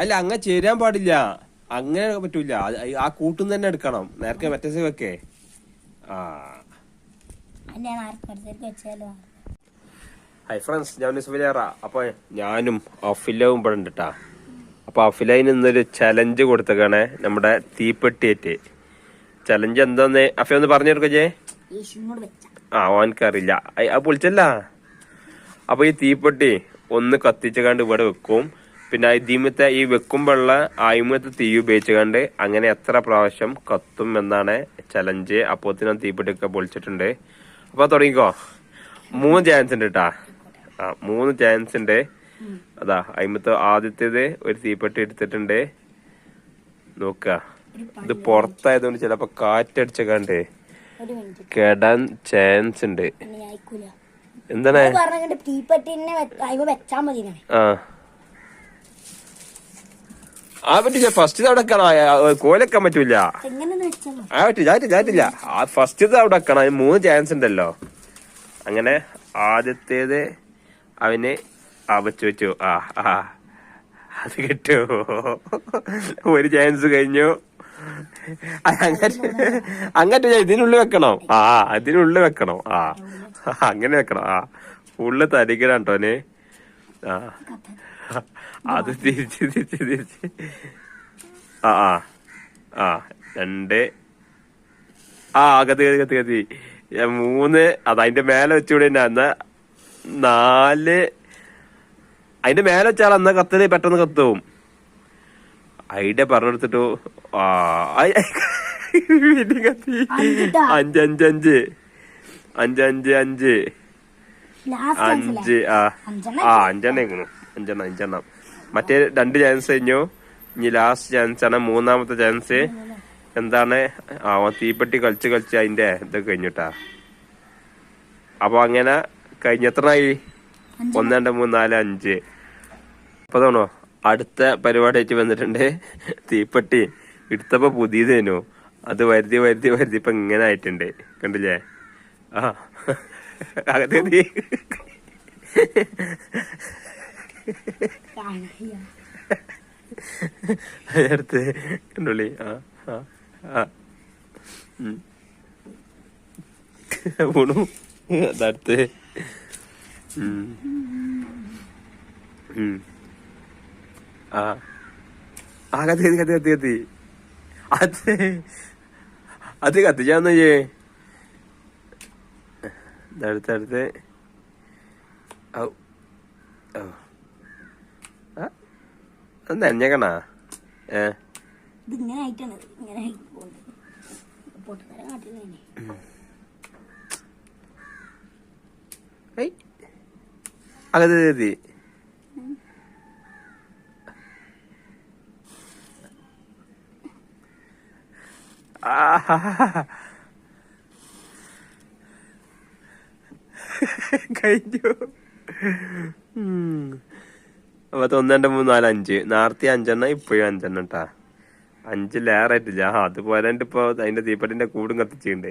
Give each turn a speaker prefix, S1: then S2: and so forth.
S1: അല്ല അങ്ങനെ ചേരാൻ പാടില്ല. അങ്ങനെ പറ്റൂല. ആ കൂട്ടും തന്നെ എടുക്കണം. നേരത്തെ മറ്റേ സേവൊക്കെ വെക്കേ ആ. ഹൈ ഫ്രണ്ട്സ് ഞാൻ സുബിലേറ അപ്പൊ ഞാനും അഫിലവും ഇവിടെ ഉണ്ട് ട്ടാ. അപ്പൊ അഫിലയിന് ഇന്നൊരു ചലഞ്ച് കൊടുത്തേക്കാണ്. നമ്മുടെ തീപ്പെട്ടിയേറ്റ്. ചലഞ്ച് എന്താന്ന് അഫി ഒന്ന് പറഞ്ഞു കൊടുക്കേ ആ ഓനക്കറിയില്ല അത് പൊളിച്ചല്ല അപ്പൊ ഈ തീപ്പെട്ടി ഒന്ന് കത്തിച്ചുകാണ്ട് ഇവിടെ വെക്കും. പിന്നെ ഇതിമത്തെ ഈ വെക്കുമ്പോഴുള്ള ആയിമത്തെ തീ ഉപയോഗിച്ചുകൊണ്ട് അങ്ങനെ എത്ര പ്രാവശ്യം കത്തും എന്നാണ് ചലഞ്ച് അപ്പോത്തിനും തീപ്പെട്ടിയൊക്കെ പൊളിച്ചിട്ടുണ്ട്. അപ്പൊ തുടങ്ങിക്കോ. മൂന്ന് ചാൻസ് ഉണ്ട് കേട്ടാ ആ മൂന്ന് ചാൻസ് ഉണ്ട്. അതാ അയിമത്തെ ആദ്യത്തേത് ഒരു തീപ്പെട്ടി എടുത്തിട്ടുണ്ട്. നോക്ക. ഇത് പുറത്തായതുകൊണ്ട് ചിലപ്പോ കാറ്റടിച്ചക്കാണ്ട്
S2: ഒരു മിനിറ്റ്
S1: കെടാൻ ചാൻസ് ഉണ്ട്. എന്താണ്?
S2: തീപ്പെട്ടിനെ വെച്ചാ മതി
S1: ആ. ആ പറ്റില്ല ഫസ്റ്റ് അവിടെ കോലക്കാൻ പറ്റൂല ആ പറ്റില്ല പറ്റില്ല പറ്റില്ല. ആ ഫസ്റ്റ് അവിടെ വെക്കണം അതിന് മൂന്ന് ചാൻസ് ഉണ്ടല്ലോ. അങ്ങനെ ആദ്യത്തേത് അവന് ആ വെച്ചു. വെച്ചു ആ ആ അത് കിട്ടു. ഒരു ചാൻസ് കഴിഞ്ഞു. അങ്ങനെ ഇതിനുള്ളിൽ വെക്കണം. ആ അതിനുള്ളിൽ വെക്കണം. ആ അങ്ങനെ വെക്കണം. ആ ഉള്ളിൽ തരിക്കണം കേട്ടോന് ആ. അത് തിരിച്ച് തിരിച്ച് തിരിച്ച്. ആ ആ. ആ രണ്ട്. ആ കത്തി കത്തി കത്തി കത്തി മൂന്ന്. അത് അതിന്റെ മേലെ വെച്ചുകൂടെ എന്നാ? നാല്. അതിന്റെ മേലെ വെച്ചാൽ എന്നാ കത്തൽ പെട്ടെന്ന് കത്തും. ഐഡിയ പറഞ്ഞെടുത്തിട്ടു. ആ വീണ്ടും കത്തി. അഞ്ച്? അഞ്ച് അഞ്ച് അഞ്ച്. അഞ്ച് അഞ്ച് അഞ്ച്. ആ. ആ അഞ്ചെണ്ണം അഞ്ചെണ്ണം അഞ്ചെണ്ണം മറ്റേ രണ്ട് ചാൻസ് കഴിഞ്ഞു. ഇനി ലാസ്റ്റ് ചാൻസ് ആണ് മൂന്നാമത്തെ ചാൻസ് എന്താണ്? ആ തീപ്പെട്ടി കളിച്ച് കളിച്ച് അതിന്റെ ഇതൊക്കെ കഴിഞ്ഞിട്ടാ. അപ്പൊ അങ്ങനെ കഴിഞ്ഞ എത്രയായി? ഒന്ന് രണ്ട് മൂന്ന് നാല് അഞ്ച്. അപ്പൊ തോന്നോ അടുത്ത പരിപാടി ആയിട്ട് വന്നിട്ടുണ്ട് തീപ്പെട്ടി. എടുത്തപ്പോ പുതിയതേനു അത് വരുതി വരുതി വരുതി ഇപ്പൊ ഇങ്ങനെ ആയിട്ടുണ്ട്. കണ്ടില്ലേ? ആ. അകത്തെ അടുത്ത് കണ്ടോളി ആ ആ. വീണു അതടുത്ത്. ആ. ആ കത്തി കത്തി കത്തി കത്തി കത്തി. അത് അത് കത്തിച്ചാന്ന് ചെയ്യേ അടുത്ത് അടുത്ത് ഔ. ഔ. നനഞ്ഞേക്കണാ ഏ?
S2: ഇത് ഇങ്ങനെ ആയിട്ടാണ് ഇങ്ങനെ ആയി പോകുന്നത് പൊട്ടുതരം കാട്ടില്ലേ
S1: ഏയ് അകത്ത് കത്തി ആഹാ. കഴിഞ്ഞു. ഉം. അപ്പൊ ഒന്ന് രണ്ട് മൂന്ന് നാല് അഞ്ച്. നേരത്തെ അഞ്ചെണ്ണ ഇപ്പോഴും അഞ്ചെണ്ണ കേട്ടാ അഞ്ചിലേറെ ആയിട്ടില്ല അതുപോലെ ഇപ്പൊ അതിന്റെ തീപ്പട്ടിന്റെ കൂടും കത്തിച്ചുണ്ട്